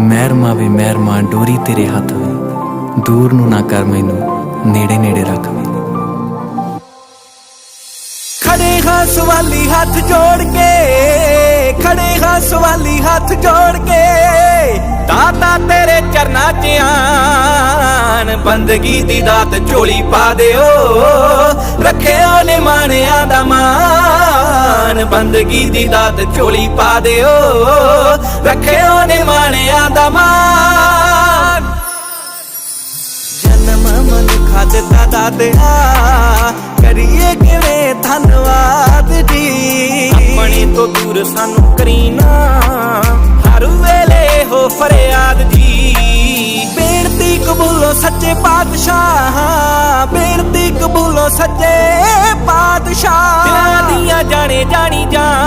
ਮਹਿਰਮਾ ਵੇ ਮਹਿਰਮਾ, ਡੋਰੀ ਤੇਰੇ ਹੱਥ ਵੇ। ਦੂਰ ਨੂੰ ਨਾ ਕਰ ਮੈਨੂੰ, ਨੇੜੇ ਨੇੜੇ ਰੱਖ ਵੇ ਖੜੇ ਹਾਂ ਸਵਾਲੀ ਹੱਥ ਜੋੜ ਕੇ, ਖੜੇ ਹਾਂ ਸਵਾਲੀ ਹੱਥ ਜੋੜ ਕੇ। ਦਾਤਾ ਤੇਰੇ ਚਰਨਾਂ 'ਚ ਆਣ, ਬੰਦਗੀ ਦੀ ਦਾਤ ਝੋਲੀ ਪਾ ਦਿਓ। ਰੱਖਿਓ ਨੇ ਮਾਣਿਆਂ ਦਾ ਮਾਨ ਬੰਦਗੀ ਦੀ ਦਾਤ ਝੋਲੀ ਪਾ ਦਿਓ। ਰੱਖਿਓ ਨੇ ਮਾਣਿਆਂ ਜਨਮ ਮਨੁੱਖਾ ਦਿੱਤਾ ਦਾਤਿਆ ਕਰੀਏ ਕਿਵੇਂ ਧੰਨਵਾਦ ਜੀ? ਆਪਣੇ ਤੋਂ ਦੂਰ ਸਾਨੂੰ ਕਰੀਨਾ ਹਰ ਵੇਲੇ ਹੋ ਫਰਿਆਦ ਜੀ। ਬੇਨਤੀ ਕਬੂਲੋ ਸੱਚੇ ਪਾਤਸ਼ਾਹ। ਬੇਨਤੀ ਕਬੂਲੋ ਸੱਚੇ ਪਾਤਸ਼ਾਹ। ਦਿਲਾਂ ਦੀਆਂ ਜਾਣੇ ਜਾਣੀ ਜਾ